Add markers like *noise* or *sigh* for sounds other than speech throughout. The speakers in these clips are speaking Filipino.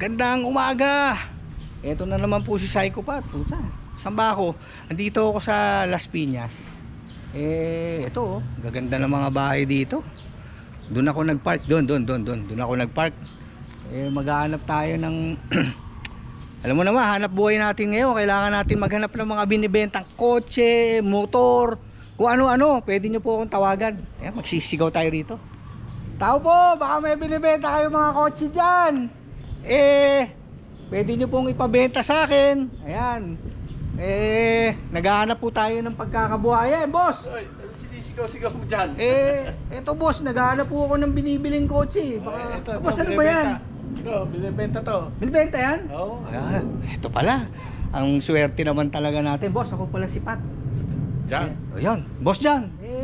Magandang umaga. Ito na naman po si Psychopath. Puta. Saan ba ako? Andito ako sa Las Piñas. Eh, ito oh. Gaganda ng mga bahay dito. Doon ako nagpark. Doon, doon, doon, doon. Doon ako nagpark. Eh, maghahanap tayo ng... *clears throat* Alam mo naman, hanap buhay natin ngayon. Kailangan natin maghanap ng mga binibentang kotse, motor, kung ano-ano. Pwede nyo po akong tawagan. Ayan, magsisigaw tayo rito. Tao po, baka may binibenta kayo mga kotse dyan. Eh, pwede nyo pong ipabenta sa akin. Ayan. Eh, naghahanap po tayo ng pagkakabuhayan, boss. Oy, sinisigaw-sigaw mo dyan? Eh, eto boss, naghahanap po ako ng binibiling kotse. Baka, Ay, ito, ito, boss, ano ba yan? Ito, binibenta to. Binibenta yan? Oo. Ah, eto pala. Ang swerte naman talaga natin, boss. Ako pala si Pat. Diyan. Eh, oh, yan. Boss Jan. Eh,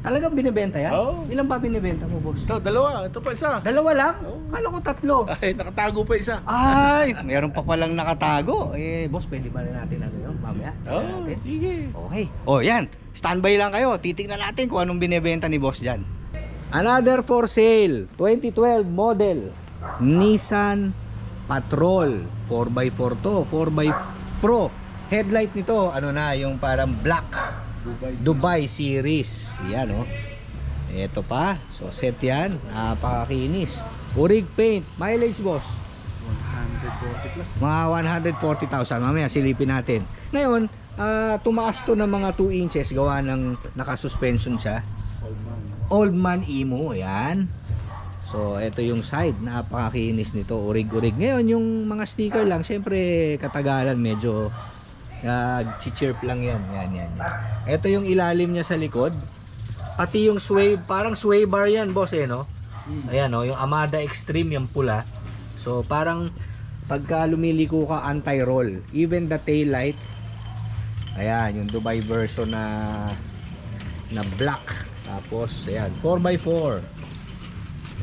talagang binibenta yan? Oo. Ilan ba binibenta mo, boss? Ito, dalawa. Ito pa isa. Dalawa lang? Oo. Kala ko tatlo. Ay, nakatago pa isa. Ay, meron pa palang nakatago. Eh, boss, pwede ba rin natin ano yun? Mamaya. Oo, Tingnan natin. sige. Okay. Oh, yan. Standby lang kayo. Titingnan natin kung anong binebenta ni boss dyan. Another for sale. 2012 model. Nissan Patrol. 4x4 to. 4x Pro. Headlight nito, ano na, yung parang black. Dubai. Dubai series. Yan oh. Ito pa. So set yan. Napakakinis. Urig paint. Mileage boss. 140 plus. Mga 140,000. Mamaya silipin natin. Ngayon, ah, tumaas to ng mga 2 inches gawa ng nakasuspension siya. Old man. Old man imo. Yan. So, ito yung side. Napakakinis nito. Urig-urig. Ngayon, yung mga sticker lang, syempre, katagalan medyo uh, chirp lang yan. Yan, yan, yan. Ito yung ilalim niya sa likod. Pati yung sway, parang sway bar yan, boss, eh, no? Ayan, no? Yung Amada Extreme, yung pula. So, parang pagka lumiliko ka, anti-roll. Even the tail light. Ayan, yung Dubai version na na black. Tapos, ayan, 4x4.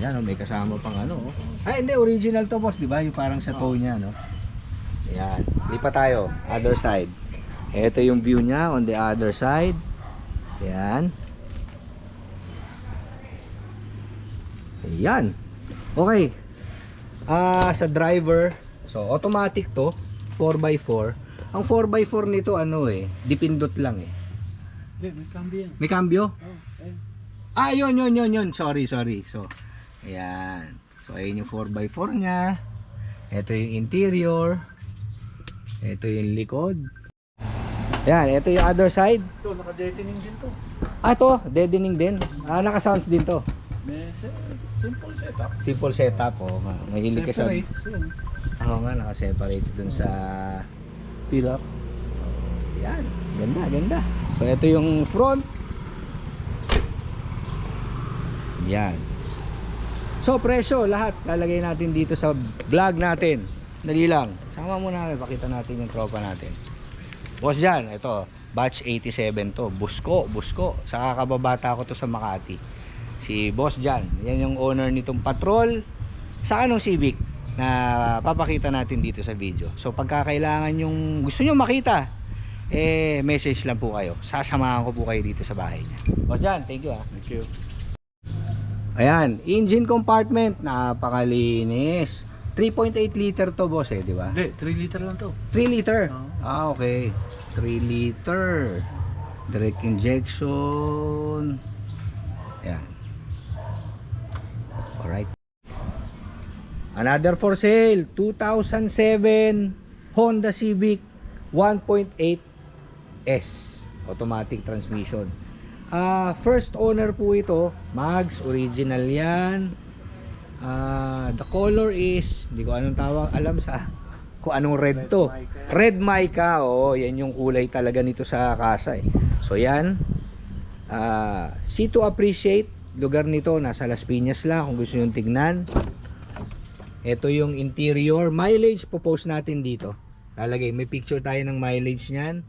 Ayan, oh, may kasama pang ano. oh. Ay, hindi, original to, boss, di ba? Yung parang sa toe niya, no? Ayan, lipat tayo. Other side. Ito yung view niya on the other side. Ayan. Ayan. Okay. Ah, sa driver, so automatic to, 4x4. Ang 4x4 nito ano eh, dipindot lang eh. Hindi, may cambio yan. May cambio? Oh, ayun. Ah, yun, yun, yun, yun. Sorry, sorry. So, ayan. So, ayun yung 4x4 niya. Ito yung interior. Ito yung likod. Ayan, ito yung other side. Ito, naka-deadening din to. Ah, to, deadening din. Ah, naka-sounds din to. May se- simple setup. Simple setup, oh. Ma- Mahilig ka sa... Separates yun. Oo nga, naka-separates dun sa... Pilap. Yan, ganda, ganda. So, ito yung front. Yan. So, presyo, lahat lalagay natin dito sa vlog natin. Dali lang. Sama muna natin, pakita natin yung tropa natin. Boss dyan, ito, batch 87 to. Busko, busko. Sa kakababata ko to sa Makati. Si Boss dyan. Yan yung owner nitong patrol. Sa anong Civic na papakita natin dito sa video. So, pagka kailangan yung gusto nyo makita, eh, message lang po kayo. Sasamahan ko po kayo dito sa bahay niya. Boss dyan, thank you ah. Thank you. Ayan, engine compartment, napakalinis. 3.8 liter to boss eh, di ba? Hindi, 3 liter lang to. 3 liter. Oo. Ah, okay. 3 liter. Direct injection. Ayan. Alright. Another for sale. 2007 Honda Civic 1.8S. Automatic transmission. Ah, first owner po ito, Mags, original 'yan. Ah, the color is, hindi ko anong tawag, alam sa kung anong red to. Red mica, oo, yan yung kulay talaga nito sa kasa eh. So yan, ah, see to appreciate, lugar nito, nasa Las Piñas lang kung gusto nyo tignan. Ito yung interior, mileage po post natin dito. Lalagay, may picture tayo ng mileage niyan.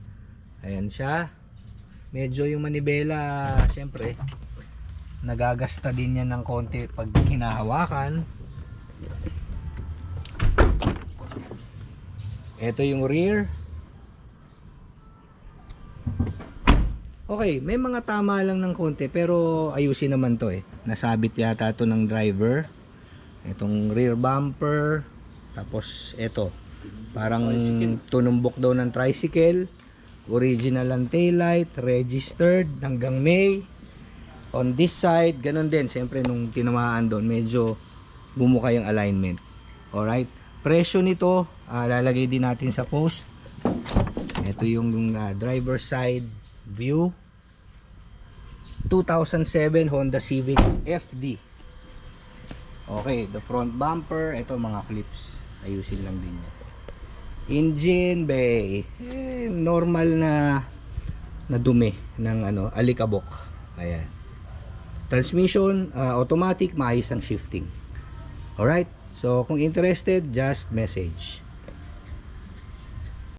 Ayan siya. Medyo yung manibela, syempre, nagagasta din yan ng konti pag hinahawakan. Ito yung rear. Okay, may mga tama lang ng konti pero ayusin naman to eh. Nasabit yata to ng driver. Itong rear bumper. Tapos ito, parang tunumbok daw ng tricycle. Original ang taillight, registered hanggang May. On this side, ganun din. Siyempre nung tinamaan doon, medyo bumuka yung alignment. Alright? Presyo nito, ah, lalagay din natin sa post. Ito yung ah, driver side view. 2007 Honda Civic FD. Okay, the front bumper, ito mga clips. Ayusin lang din yan. Engine bay, eh, normal na na dumi ng ano, alikabok. Ayan. Transmission, ah, automatic, maayos ang shifting. Alright? So, kung interested, just message.